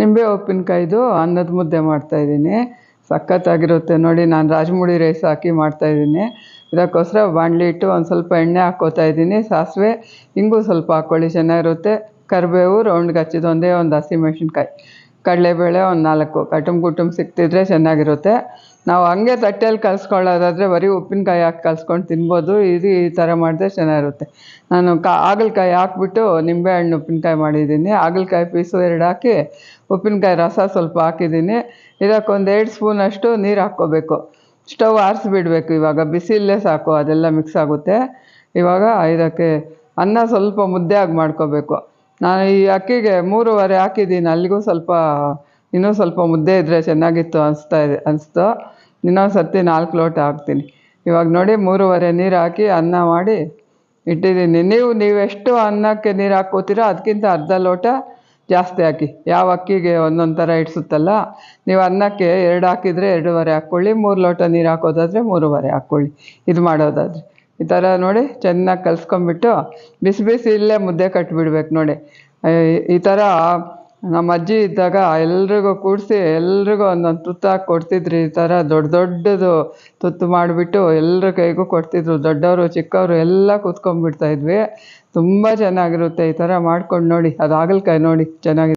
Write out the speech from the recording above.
ನಿಂಬೆ ಉಪ್ಪಿನಕಾಯ್ದು ಅನ್ನದ ಮುದ್ದೆ ಮಾಡ್ತಾಯಿದ್ದೀನಿ ಸಖತ್ತಾಗಿರುತ್ತೆ ನೋಡಿ, ನಾನು ರಾಜಮುಡಿ ರೈಸ್ ಹಾಕಿ ಮಾಡ್ತಾಯಿದ್ದೀನಿ ಇದಕ್ಕೋಸ್ಕರ ಬಾಣಲಿ ಇಟ್ಟು ಒಂದು ಸ್ವಲ್ಪ ಎಣ್ಣೆ ಹಾಕ್ಕೋತಾ ಇದ್ದೀನಿ. ಸಾಸಿವೆ ಹಿಂಗು ಸ್ವಲ್ಪ ಹಾಕ್ಕೊಳ್ಳಿ ಚೆನ್ನಾಗಿರುತ್ತೆ. ಕರಿಬೇವು ರೌಂಡ್ಗೆ ಹಚ್ಚಿದ ಒಂದೇ ಒಂದು ಹಸಿಮೆಣ್ಸಿನ್ಕಾಯಿ ಕಡಲೆಬೇಳೆ ಒಂದು ನಾಲ್ಕು. ಕಟುಮ್ ಕುಟುಮ್ ಸಿಕ್ತಿದ್ರೆ ಚೆನ್ನಾಗಿರುತ್ತೆ. ನಾವು ಹಂಗೆ ತಟ್ಟೆಯಲ್ಲಿ ಕಲಿಸ್ಕೊಳ್ಳೋದಾದ್ರೆ ಬರೀ ಉಪ್ಪಿನಕಾಯಿ ಹಾಕಿ ಕಲ್ಸ್ಕೊಂಡು ತಿನ್ಬೋದು. ಇದು ಈ ಥರ ಮಾಡಿದ್ರೆ ಚೆನ್ನಾಗಿರುತ್ತೆ. ನಾನು ಕಾ, ಹಾಗಲ್ಕಾಯಿ ಹಾಕ್ಬಿಟ್ಟು ನಿಂಬೆಹಣ್ಣು ಉಪ್ಪಿನಕಾಯಿ ಮಾಡಿದ್ದೀನಿ. ಹಾಗಲ್ಕಾಯಿ ಪೀಸು ಎರಡು ಹಾಕಿ ಉಪ್ಪಿನಕಾಯಿ ರಸ ಸ್ವಲ್ಪ ಹಾಕಿದ್ದೀನಿ. ಇದಕ್ಕೊಂದು ಎರಡು ಸ್ಪೂನಷ್ಟು ನೀರು ಹಾಕ್ಕೋಬೇಕು. ಸ್ಟವ್ ಆರಿಸ್ಬಿಡ್ಬೇಕು ಇವಾಗ. ಬಿಸಿಲೇ ಸಾಕು, ಅದೆಲ್ಲ ಮಿಕ್ಸ್ ಆಗುತ್ತೆ. ಇವಾಗ ಇದಕ್ಕೆ ಅನ್ನ ಸ್ವಲ್ಪ ಮುದ್ದೆ ಆಗಿ ಮಾಡ್ಕೋಬೇಕು. ನಾನು ಈ ಅಕ್ಕಿಗೆ ಮೂರುವರೆ ಹಾಕಿದ್ದೀನಿ. ಅಲ್ಲಿಗೂ ಸ್ವಲ್ಪ ಇನ್ನೂ ಸ್ವಲ್ಪ ಮುದ್ದೆ ಇದ್ದರೆ ಚೆನ್ನಾಗಿತ್ತು ಅನಿಸ್ತಾ ಇದೆ, ಅನಿಸ್ತು? ಇನ್ನೊಂದು ಸರ್ತಿ ನಾಲ್ಕು ಲೋಟ ಹಾಕ್ತೀನಿ. ಇವಾಗ ನೋಡಿ, ಮೂರುವರೆ ನೀರು ಹಾಕಿ ಅನ್ನ ಮಾಡಿ ಇಟ್ಟಿದ್ದೀನಿ. ನೀವು ನೀವೆಷ್ಟು ಅನ್ನಕ್ಕೆ ನೀರು ಹಾಕ್ಕೋತೀರೋ ಅದಕ್ಕಿಂತ ಅರ್ಧ ಲೋಟ ಜಾಸ್ತಿ ಹಾಕಿ. ಯಾವ ಅಕ್ಕಿಗೆ ಒಂದೊಂದು ಥರ ಇಡ್ಸುತ್ತಲ್ಲ, ನೀವು ಅನ್ನಕ್ಕೆ ಎರಡು ಹಾಕಿದರೆ ಎರಡೂವರೆ ಹಾಕ್ಕೊಳ್ಳಿ, ಮೂರು ಲೋಟ ನೀರು ಹಾಕೋದಾದರೆ ಮೂರುವರೆ ಹಾಕ್ಕೊಳ್ಳಿ. ಇದು ಮಾಡೋದಾದರೆ. ಈ ಥರ ನೋಡಿ, ಚೆನ್ನಾಗಿ ಕಲಿಸ್ಕೊಂಬಿಟ್ಟು ಬಿಸಿ ಬಿಸಿ ಇಲ್ಲೇ ಮುದ್ದೆ ಕಟ್ಬಿಡ್ಬೇಕು ನೋಡಿ. ಈ ಥರ ನಮ್ಮ ಅಜ್ಜಿ ಇದ್ದಾಗ ಎಲ್ರಿಗೂ ಕೂಡಿಸಿ, ಎಲ್ರಿಗೂ ಒಂದೊಂದು ತುತ್ತು ಹಾಕಿ ಕೊಡ್ತಿದ್ರು ಈ ಥರ ದೊಡ್ಡ ದೊಡ್ಡದು ತುತ್ತು ಮಾಡಿಬಿಟ್ಟು ಎಲ್ರ ಕೈಗೂ ಕೊಡ್ತಿದ್ರು. ದೊಡ್ಡವರು, ಚಿಕ್ಕವರು ಎಲ್ಲ ಕೂತ್ಕೊಂಡ್ಬಿಡ್ತಾ ಇದ್ವಿ. ತುಂಬ ಚೆನ್ನಾಗಿರುತ್ತೆ ಈ ಥರ ಮಾಡ್ಕೊಂಡು ನೋಡಿ. ಅದು ಹಾಗಲಕಾಯಿ ನೋಡಿ, ಚೆನ್ನಾಗಿ